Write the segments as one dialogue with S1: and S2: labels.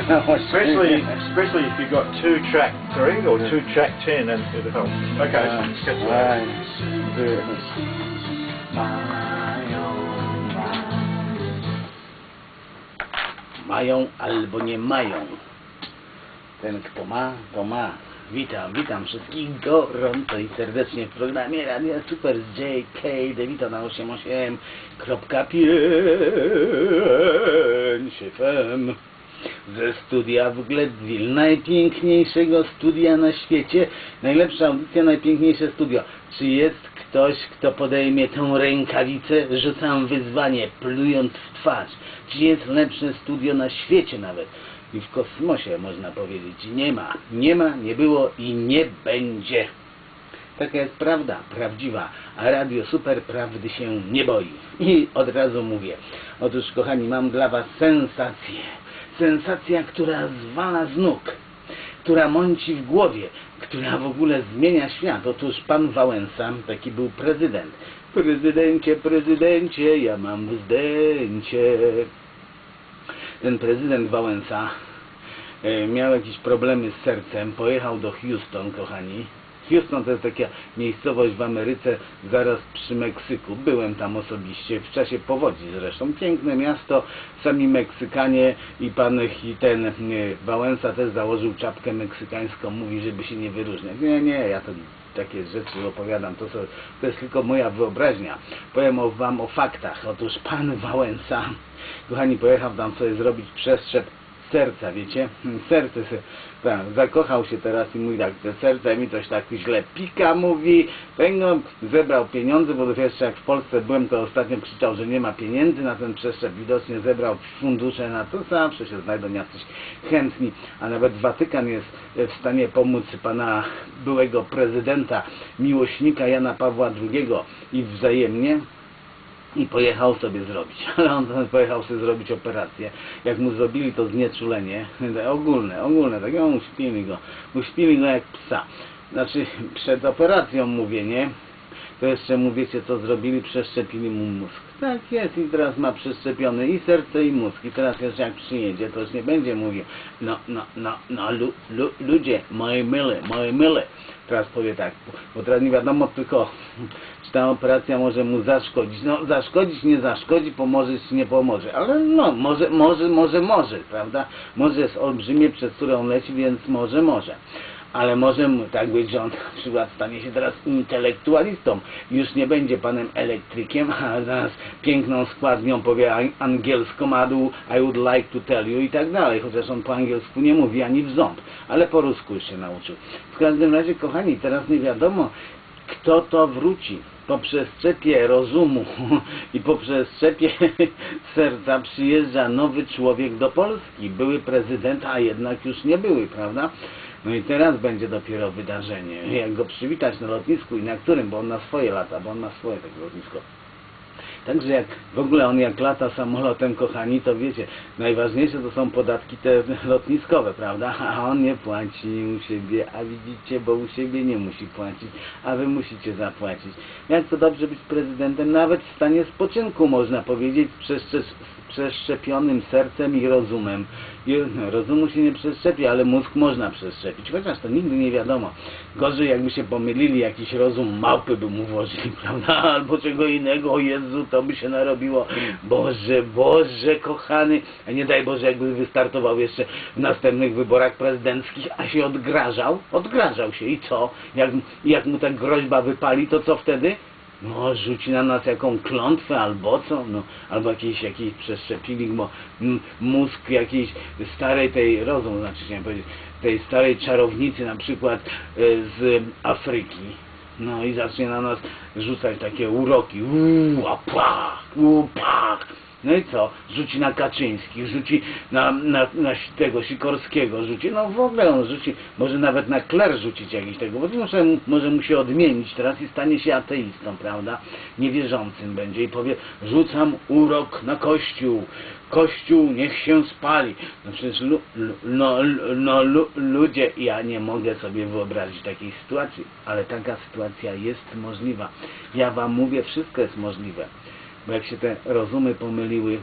S1: Especially, especially if you've got two track three or two track ten, and it helps. Okay, let's get to that.
S2: Aj, by- Mają, albo nie mają. Ten kto ma, to ma. Witam, witam wszystkich gorąco i serdecznie w programie Radia Super z JK Devito na 88.5 FM ze studia w Gledsville, najpiękniejszego studia na świecie, najlepsza audycja, najpiękniejsze studio. Czy jest ktoś, kto podejmie tę rękawicę? Rzucam wyzwanie, plując w twarz. Czy jest lepsze studio na świecie nawet? I w kosmosie można powiedzieć. Nie ma, nie ma, nie było i nie będzie. Taka jest prawda, prawdziwa, a Radio Super prawdy się nie boi. I od razu mówię, otóż kochani, mam dla Was sensację. Sensacja, która zwala z nóg, która mąci w głowie, która w ogóle zmienia świat. Otóż pan Wałęsa, taki był prezydent. Prezydencie, prezydencie, ja mam wzdęcie. Ten prezydent Wałęsa e, miał jakieś problemy z sercem, pojechał do Houston, kochani. Houston to jest taka miejscowość w Ameryce, zaraz przy Meksyku. Byłem tam osobiście, w czasie powodzi zresztą. Piękne miasto, sami Meksykanie i pan ten e, Wałęsa też założył czapkę meksykańską, mówi, żeby się nie wyróżniać. Nie, nie, ja to takie rzeczy opowiadam, to, to jest tylko moja wyobraźnia. Powiem wam o faktach. Otóż pan Wałęsa, kochani, pojechał tam sobie zrobić przestrzep serca, wiecie? Serce se, tak, zakochał się teraz i mówi tak, te serce mi coś tak źle pika, mówi, no, zebrał pieniądze, bo jeszcze jak w Polsce byłem, to ostatnio krzyczał, że nie ma pieniędzy na ten przeszczep, widocznie zebrał fundusze na to, zawsze się znajdą jacyś chętni, a nawet Watykan jest w stanie pomóc pana byłego prezydenta, miłośnika Jana Pawła II i wzajemnie, i pojechał sobie zrobić. Ale on pojechał sobie zrobić operację. Jak mu zrobili to znieczulenie, ogólne, ogólne, tak, no, uśpili go, uśpili go jak psa. Znaczy, przed operacją mówię, nie? To jeszcze mówicie, co zrobili, przeszczepili mu mózg. Tak jest i teraz ma przeszczepiony i serce i mózg. I teraz jeszcze jak przyjedzie, to już nie będzie mówił, no, no, no, no, lu, lu, ludzie, moje myle, moje myle. Teraz powie tak, bo teraz nie wiadomo tylko, czy ta operacja może mu zaszkodzić. No, zaszkodzić, nie zaszkodzi, pomoże czy nie pomoże. Ale no, może, może, może, może, prawda? Może jest olbrzymie, przez które on leci, więc może, może ale może tak być, że on na przykład stanie się teraz intelektualistą. Już nie będzie panem elektrykiem, a zaraz piękną składnią powie an- angielską, adu I would like to tell you i tak dalej, chociaż on po angielsku nie mówi ani w ząb, ale po rusku już się nauczył. W każdym razie, kochani, teraz nie wiadomo, kto to wróci. Po przeszczepie rozumu i po przeszczepie serca przyjeżdża nowy człowiek do Polski. Były prezydent, a jednak już nie były, prawda? No i teraz będzie dopiero wydarzenie. Jak go przywitać na lotnisku i na którym, bo on na swoje lata, bo on ma swoje takie lotnisko. Także jak w ogóle on jak lata samolotem, kochani, to wiecie, najważniejsze to są podatki te lotniskowe, prawda? A on nie płaci u siebie, a widzicie, bo u siebie nie musi płacić, a wy musicie zapłacić. Jak to dobrze być prezydentem, nawet w stanie spoczynku, można powiedzieć, z przeszczepionym sercem i rozumem. No, rozumu się nie przeszczepi, ale mózg można przeszczepić, chociaż to nigdy nie wiadomo. Gorzej jakby się pomylili, jakiś rozum małpy by mu włożyli, prawda? Albo czego innego, o Jezu, to by się narobiło. Boże, Boże, kochany, a nie daj Boże, jakby wystartował jeszcze w następnych wyborach prezydenckich, a się odgrażał, odgrażał się i co? Jak, jak mu ta groźba wypali, to co wtedy? No, rzuci na nas jaką klątwę albo co, no, albo jakiś, jakiś przeszczepili mo, m, mózg jakiejś starej tej, rozum, znaczy chciałem powiedzieć, tej starej czarownicy na przykład e, z Afryki. No i zacznie na nas rzucać takie uroki. Uuu, a pach, uuu, pach. No i co? Rzuci na Kaczyńskich, rzuci na, na, na tego Sikorskiego, rzuci, no w ogóle on rzuci, może nawet na kler rzucić jakiś tego, bo może, może mu się odmienić teraz i stanie się ateistą, prawda? Niewierzącym będzie i powie, rzucam urok na Kościół, Kościół niech się spali. No przecież lu, no, no, lu, ludzie, ja nie mogę sobie wyobrazić takiej sytuacji, ale taka sytuacja jest możliwa. Ja wam mówię, wszystko jest możliwe. Bo jak się te rozumy pomyliły,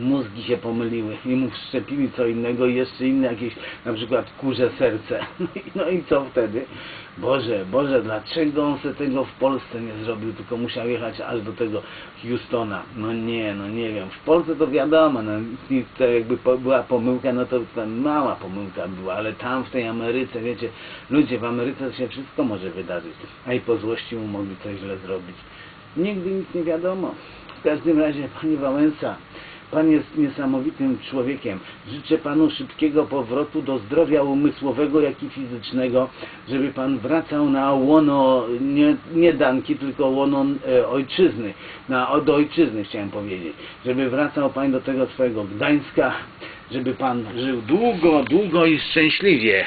S2: mózgi się pomyliły i mu wszczepili co innego i jeszcze inne jakieś, na przykład kurze serce. No i co wtedy? Boże, Boże, dlaczego on se tego w Polsce nie zrobił, tylko musiał jechać aż do tego Houstona? No nie, no nie wiem. W Polsce to wiadomo, no, to jakby po, była pomyłka, no to mała pomyłka była, ale tam w tej Ameryce, wiecie, ludzie, w Ameryce się wszystko może wydarzyć, a i po złości mu mogli coś źle zrobić. Nigdy nic nie wiadomo. W każdym razie, Panie Wałęsa, Pan jest niesamowitym człowiekiem. Życzę Panu szybkiego powrotu do zdrowia umysłowego, jak i fizycznego, żeby Pan wracał na łono, nie, nie Danki, tylko łono e, ojczyzny, na, do ojczyzny chciałem powiedzieć. Żeby wracał Pan do tego swojego Gdańska, żeby Pan żył długo, długo i szczęśliwie.